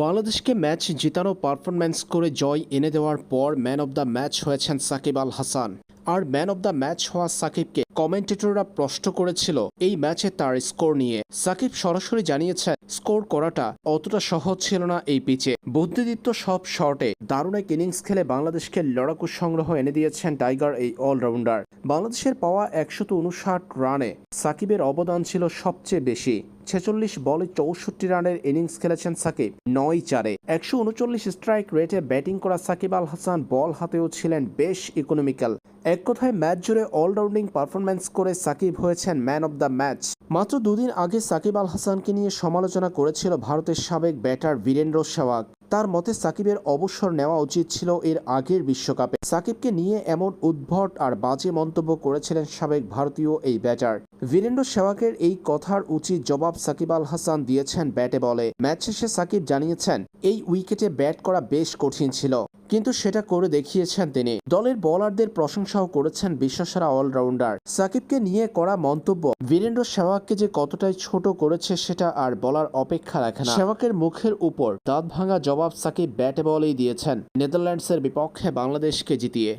বাংলাদেশকে match জিতানো performance করে জয় এনে দেওয়ার পর ম্যান অব দ্য ম্যাচ হয়েছেন সাকিব আল হাসান। আর ম্যান অব দ্য ম্যাচ হওয়া সাকিবকে কমেন্টেটররা প্রশ্ন করেছিল এই ম্যাচে তার স্কোর নিয়ে। সাকিব সরাসরি জানিয়েছেন স্কোর করাটা অতটা সহজ ছিল না এই পিচে। বুদ্ধিদীপ্ত সব শর্টে দারুণ এক ইনিংস খেলে বাংলাদেশকে লড়াকু সংগ্রহ এনে দিয়েছেন টাইগার এই অলরাউন্ডার। বাংলাদেশের পাওয়া একশত উনষাট রানে সাকিবের অবদান ছিল সবচেয়ে বেশি। ছেচল্লিশ বলে চৌষট্টি রানের ইনিংস খেলেছেন সাকিব নয় চারে। একশো উনচল্লিশ স্ট্রাইক রেটে ব্যাটিং করা সাকিব আল হাসান বল হাতেও ছিলেন বেশ ইকোনমিক্যাল। এক কথায় ম্যাচ জুড়ে অলরাউন্ডিং পারফরম্যান্স করে সাকিব হয়েছেন ম্যান অব দ্য ম্যাচ মাত্র দুদিন আগে সাকিব আল হাসানকে নিয়ে সমালোচনা করেছিল ভারতের সাবেক ব্যাটার বীরেন্দ্র সেহবাগ তার মতে সাকিবের অবসর নেওয়া উচিত ছিল এর আগের বিশ্বকাপে। সাকিবকে নিয়ে এমন উদ্ভট আর বাজে মন্তব্য করেছিলেন সাবেক ভারতীয় এই ব্যাটার। বীরেন্দ্র সেহবাগের এই কথার উচিত জবাব সাকিব আল হাসান দিয়েছেন ব্যাটে বলে। ম্যাচ শেষে সাকিব জানিয়েছেন, এই উইকেটে ব্যাট করা বেশ কঠিন ছিল। কিন্তু সেটা করে দেখিয়েছেন তিনি। দলের বলারদের প্রশংসাও করেছেন বিশ্বসেরা অলরাউন্ডার সাকিবকে নিয়ে করা মন্তব্য, বীরেন্দ্র সেবাককে যে কতটাই ছোট করেছে সেটা আর বলার অপেক্ষা রাখে না। সেবাকের মুখের উপর দাঁত ভাঙা জবাব সাকিব ব্যাটে বলেই দিয়েছেন। নেদারল্যান্ডসের বিপক্ষে বাংলাদেশকে জিতিয়ে।